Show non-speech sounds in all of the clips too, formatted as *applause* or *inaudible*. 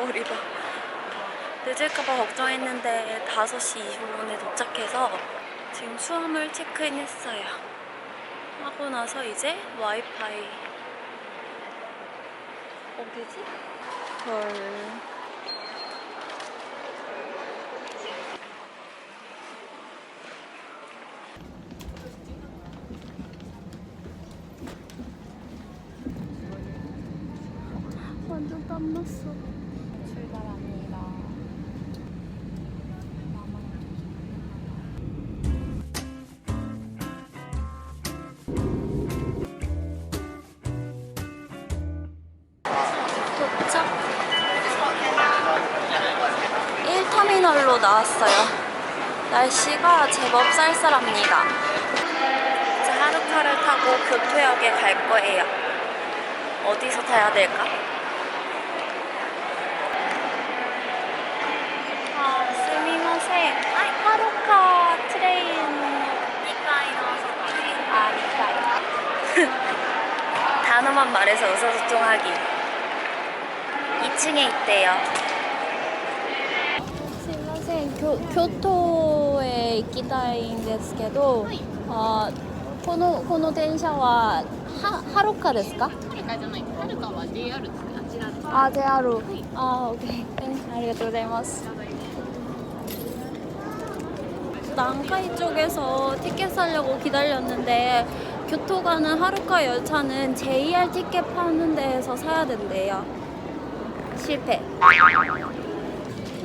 머리 봐. 늦을까봐 걱정했는데 5시 25분에 도착해서 지금 수화물 체크인 했어요. 하고 나서 이제 와이파이 어디지? 헐. 왔어요. 날씨가 제법 쌀쌀합니다. 이제 하루카를 타고 교토역에 갈 거예요. 어디서 타야 될까? 아, 스미마셍. 아, 하루카 트레인. *laughs* 단어만 말해서 의사소통하기. 2층에 있대요. 京京都へ行きたいんですけど、あこのこの電車ははハロカですか？はるかじゃない。はるかは JR ですね。あちらの。あ、JR。あ、OK。ありがとうございます。 난카이 쪽에서 티켓 사려고 기다렸는데 교토 가는 하루카 열차는 JR 티켓 파는 데에서 사야 된대요. 실패.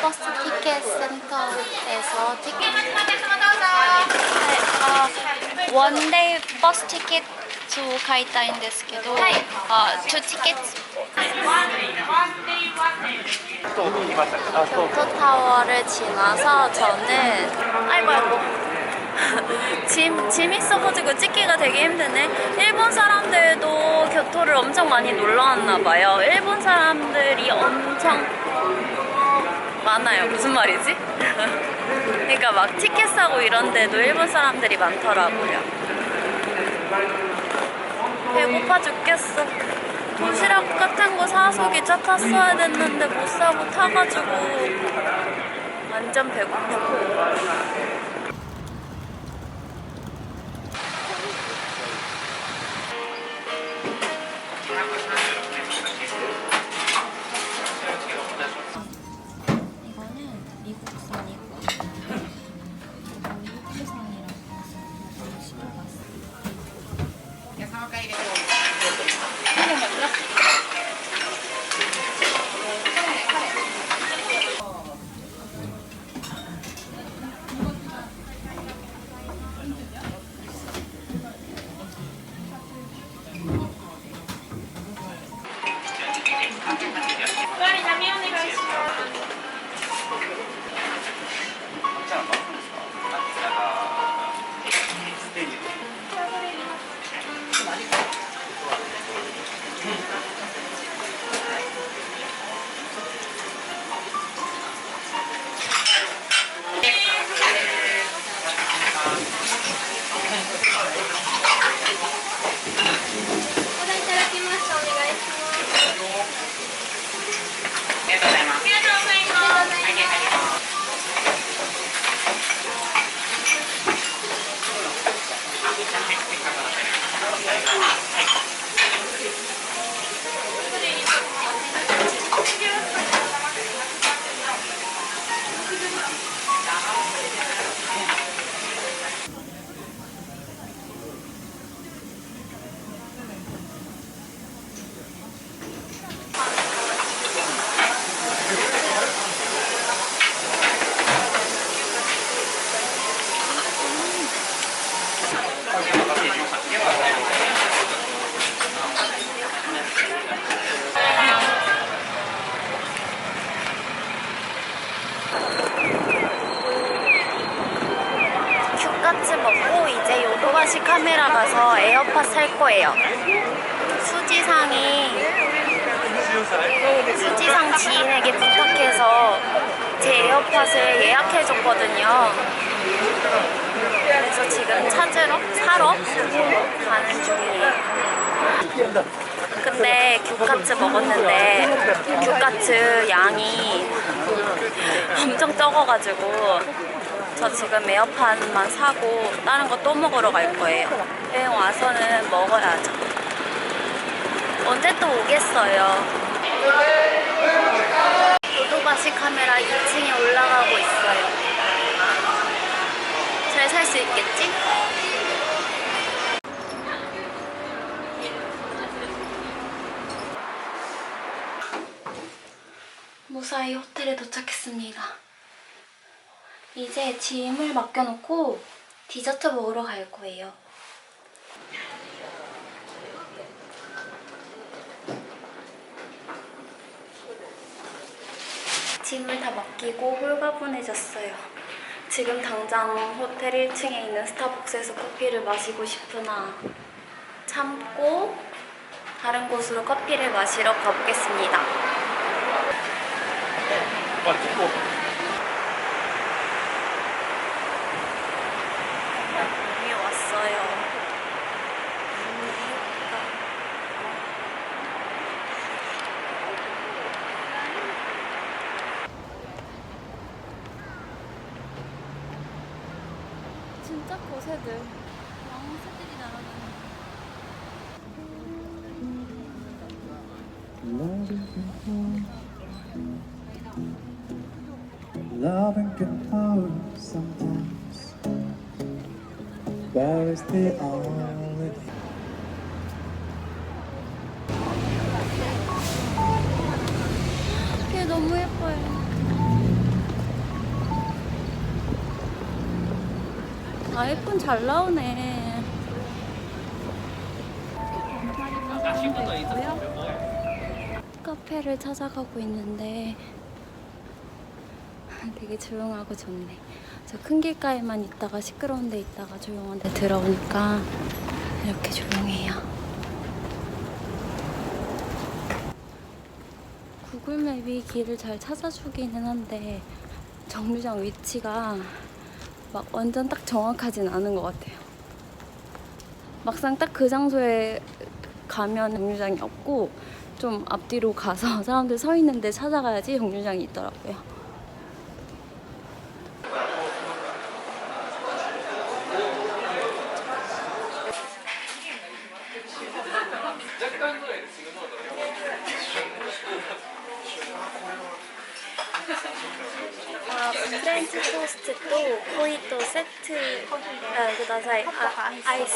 버스 티켓 센터에서 티켓. 네, 어, 원데이 버스 티켓 を買いたいんですけど、あ、two tickets. 교토타워를 지나서 저는 아이고 아이고 *laughs* 짐, 짐 있어가지고 찍기가 되게 힘드네. 일본 사람들도 교토를 엄청 많이 놀러 왔나 봐요. 일본 사람들이 엄청 많아요. 무슨 말이지? *laughs* 그러니까 막 티켓 사고 이런 데도 일본 사람들이 많더라고요. 배고파 죽겠어. 도시락 같은 거 사서 기차 탔어야 됐는데 못 사고 타가지고 완전 배고파. 살 거예요. 수지상이 수지상 지인에게 부탁해서 제 에어팟을 예약해줬거든요. 그래서 지금 찾으러 사러 가는 중이에요. 근데 규카츠 먹었는데 규카츠 양이 엄청 적어가지고 저 지금 에어팟만 사고 다른 거 또 먹으러 갈 거예요. 여행 와서는 먹어야죠. 언제 또 오겠어요. 도도바시 카메라 2층에 올라가고 있어요. 잘 살 수 있겠지? 무사히 호텔에 도착했습니다. 이제 짐을 맡겨놓고 디저트 먹으러 갈 거예요. 짐을 다 맡기고 홀가분해졌어요. 지금 당장 호텔 1층에 있는 스타벅스에서 커피를 마시고 싶으나 참고 다른 곳으로 커피를 마시러 가보겠습니다. 여기 왔어요. 너무 예쁘다. 진짜 거새들. 왕새들이 날아다니는. Loving can hurt sometimes, but it's the only thing. 너무 예뻐요. 아이폰 잘 나오네. 카페를 찾아가고 있는데 되게 조용하고 좋네. 저 큰 길가에만 있다가 시끄러운 데 있다가 조용한 데 들어오니까 이렇게 조용해요. 구글맵이 길을 잘 찾아주기는 한데 정류장 위치가 막 완전 딱 정확하진 않은 것 같아요. 막상 딱 그 장소에 가면 정류장이 없고 좀 앞뒤로 가서 *laughs* 사람들 서 있는데 찾아가야지 정류장이 있더라고요. 아, 프렌치 토스트 또 거의 또 세트 아, 그 다사이 아, 아이스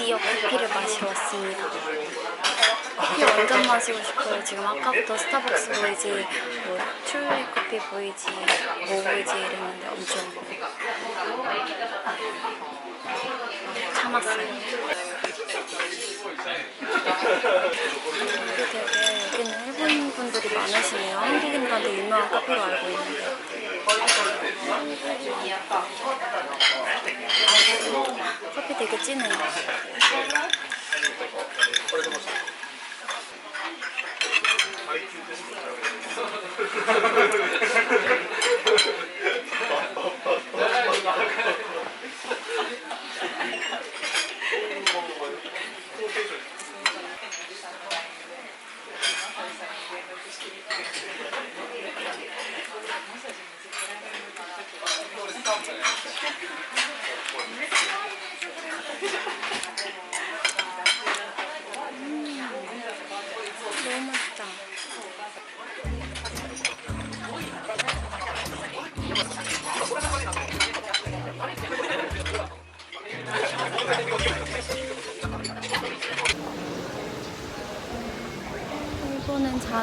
드디어 커피를 마시러 왔습니다. 커피 완전 마시고 싶어요. 지금 아까부터 스타벅스 보이지, 뭐 트루리 커피 보이지, 뭐 보이지 이랬는데 엄청 참았어요. 되게 여기는 일본 분들이 많으시네요. 한국인들한테 유명한 카페로 알고 있는데. 커피 되게 진해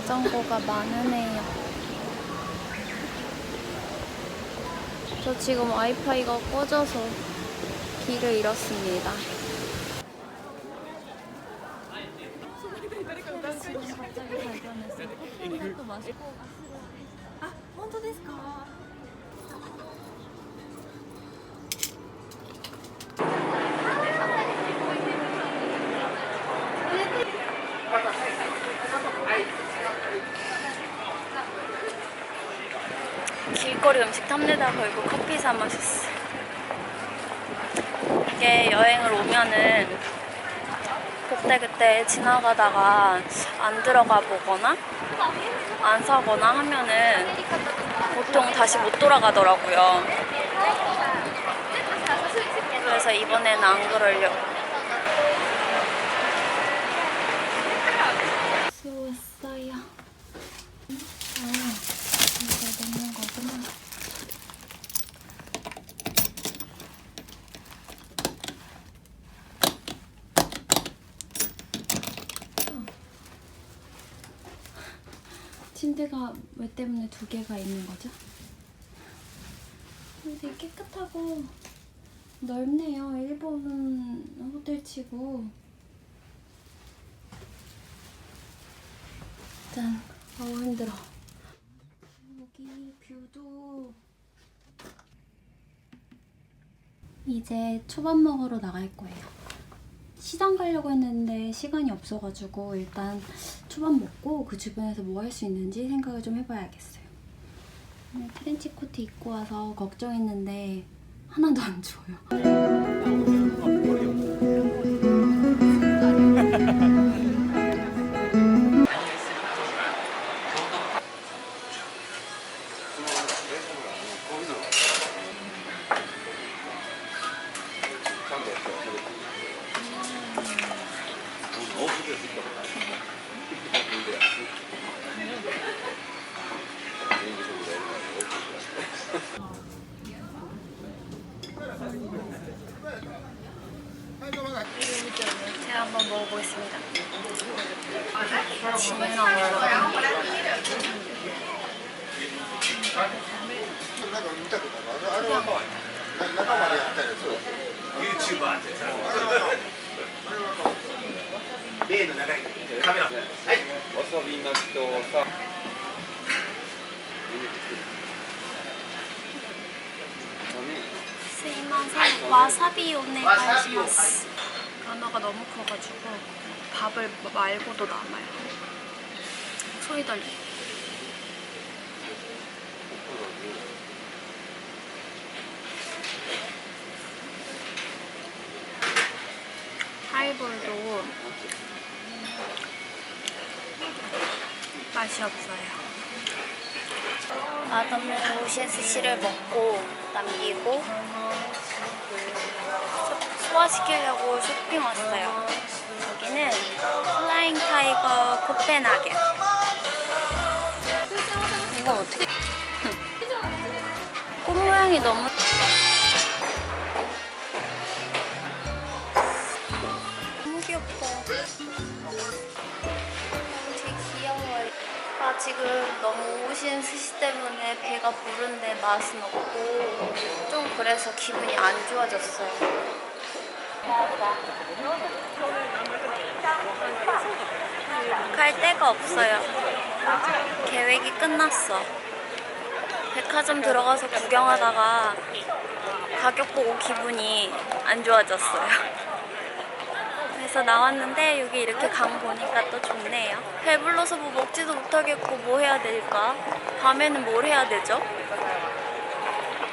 자전거가 많으네요. 저 지금 와이파이가 꺼져서 길을 잃었습니다. 길거리 음식 탐내다 걸고 커피 사 마셨어. 이게 여행을 오면은 그때그때 지나가다가 안 들어가 보거나 안 사거나 하면은 보통 다시 못 돌아가더라고요. 그래서 이번에는 안 그러려고. 수고했어요. 아, 이거 넣는 거구나. 침대가 왜 때문에 두 개가 있는 거죠? 되게 깨끗하고 넓네요. 일본 호텔치고. 짠. 어우 힘들어. 여기 뷰도 이제 초밥 먹으러 나갈 거예요. 시장 가려고 했는데 시간이 없어가지고 일단 초밥 먹고 그 주변에서 뭐 할 수 있는지 생각을 좀 해봐야겠어요. 트렌치 코트 입고 와서 걱정했는데 하나도 안 추워요. 스이마세 와사비 오네 가시마스. 단어가 너무 커가지고 밥을 말고도 남아요. 소리 떨리. 하이볼도 맛이 없어요. 맛없는 스시를 먹고 남기고 소- 소화시키려고 쇼핑 왔어요. 여기는 플라잉 타이거 코펜하겐. 이거 어떻게? 꽃 모양이 너무. 너무 귀엽다. 되게 귀여워요. 아, 지금 너무 오신 스시 때문에 배가 부른데 맛은 없고 좀 그래서 기분이 안 좋아졌어요. 갈 데가 없어요. 계획이 끝났어. 백화점 들어가서 구경하다가 가격 보고 기분이 안 좋아졌어요. 그래서 나왔는데 여기 이렇게 강 보니까 또 좋네요. 배불러서 뭐 먹지도 못하겠고 뭐 해야 될까? 밤에는 뭘 해야 되죠?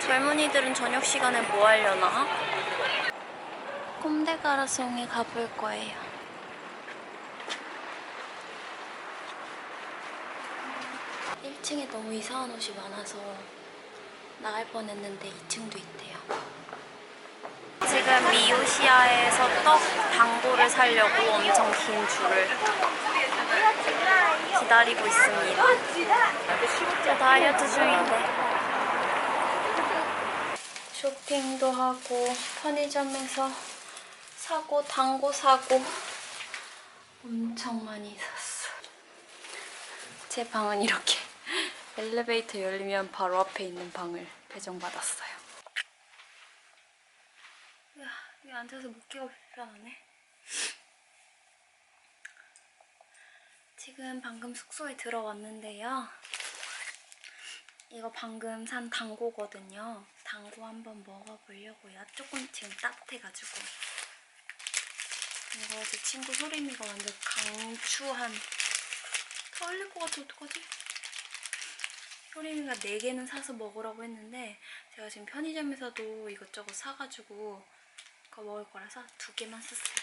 젊은이들은 저녁 시간에 뭐 하려나? 꼼데 가라송에 가볼 거예요. 일층에 너무 이상한 옷이 많아서 나갈 뻔했는데 2층도 있대요. 지금 미우시아에서 떡 당도를 사려고 엄청 긴 줄을 기다리고 있습니다. 저 다이어트 중인데 쇼핑도 하고 편의점에서 사고 당고 사고 엄청 많이 샀어. 제 방은 이렇게 *laughs* 엘리베이터 열리면 바로 앞에 있는 방을 배정받았어요. 야, 여기 앉아서 먹기가 불편하네. 지금 방금 숙소에 들어왔는데요. 이거 방금 산 당고거든요. 당고 한번 먹어보려고요. 조금 지금 따뜻해가지고. 이거 제 친구 소림이가 완전 강추한. 다 흘릴 것 같아, 어떡하지? 소림이가 4개는 사서 먹으라고 했는데 제가 지금 편의점에서도 이것저것 사가지고 그거 먹을 거라서 2개만 샀어요.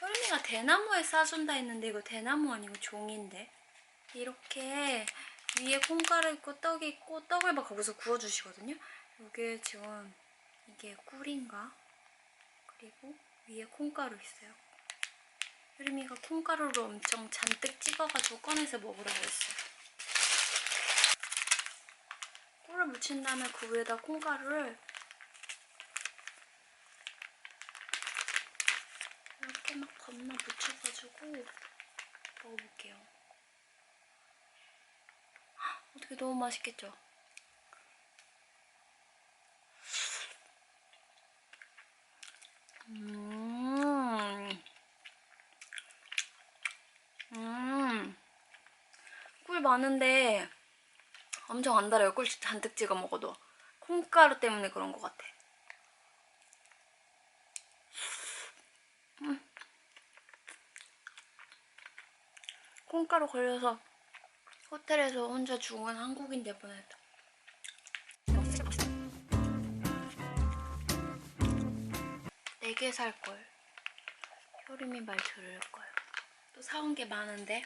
효림이가 대나무에 싸준다 했는데 이거 대나무 아니고 종인데 이렇게 위에 콩가루 있고 떡이 있고 떡을 막 거기서 구워주시거든요 이게 지금 이게 꿀인가? 그리고 위에 콩가루 있어요 효림이가 콩가루를 엄청 잔뜩 찍어가지고 꺼내서 먹으라고 했어요 꿀을 묻힌 다음에 그 위에다 콩가루를 이렇게 막 건너 묻혀가지고 먹어볼게요. 헉, 어떻게 너무 맛있겠죠? 음, 음, 꿀 많은데 엄청 안 달아요. 꿀 잔뜩 찍어 먹어도 콩가루 때문에 그런 것 같아. 콩가루 걸려서 호텔에서 혼자 죽은 한국인들 보냈다. 네개 살 걸. 효림이 말 들을 걸. 또 사온 게 많은데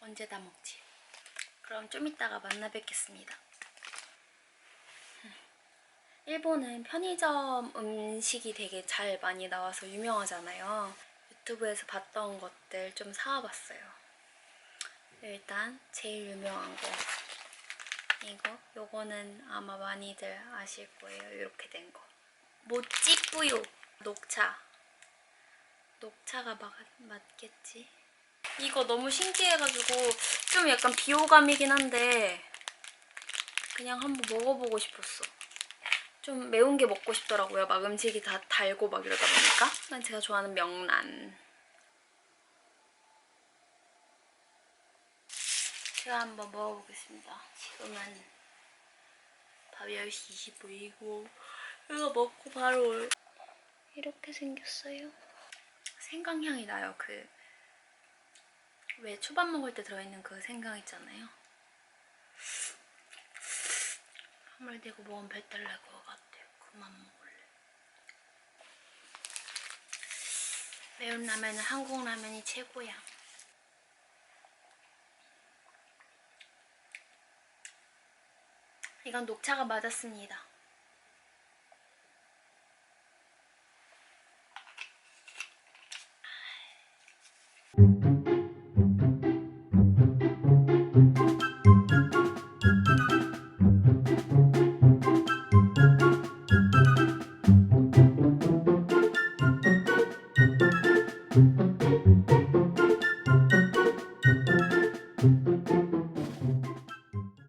언제 다 먹지? 그럼 좀 이따가 만나 뵙겠습니다. 일본은 편의점 음식이 되게 잘 많이 나와서 유명하잖아요. 유튜브에서 봤던 것들 좀 사와봤어요. 일단 제일 유명한 거 이거 요거는 아마 많이들 아실 거예요. 이렇게 된 거. 모찌뿌요 녹차. 녹차가 맞, 맞겠지? 이거 너무 신기해가지고 좀 약간 비호감이긴 한데 그냥 한번 먹어보고 싶었어. 좀 매운 게 먹고 싶더라고요. 막 음식이 다 달고 막 이러다 보니까. 난 제가 좋아하는 명란. 제가 한번 먹어보겠습니다. 지금은 밤 10시 25분이고 이거 먹고 바로 이렇게 생겼어요. 생강향이 나요. 그 왜 초밥 먹을 때 들어있는 그 생강 있잖아요. 한물 대고 먹으면 배탈 날 것 같아요. 그만 먹을래. 매운 라면은 한국 라면이 최고야. 이건 녹차가 맞았습니다.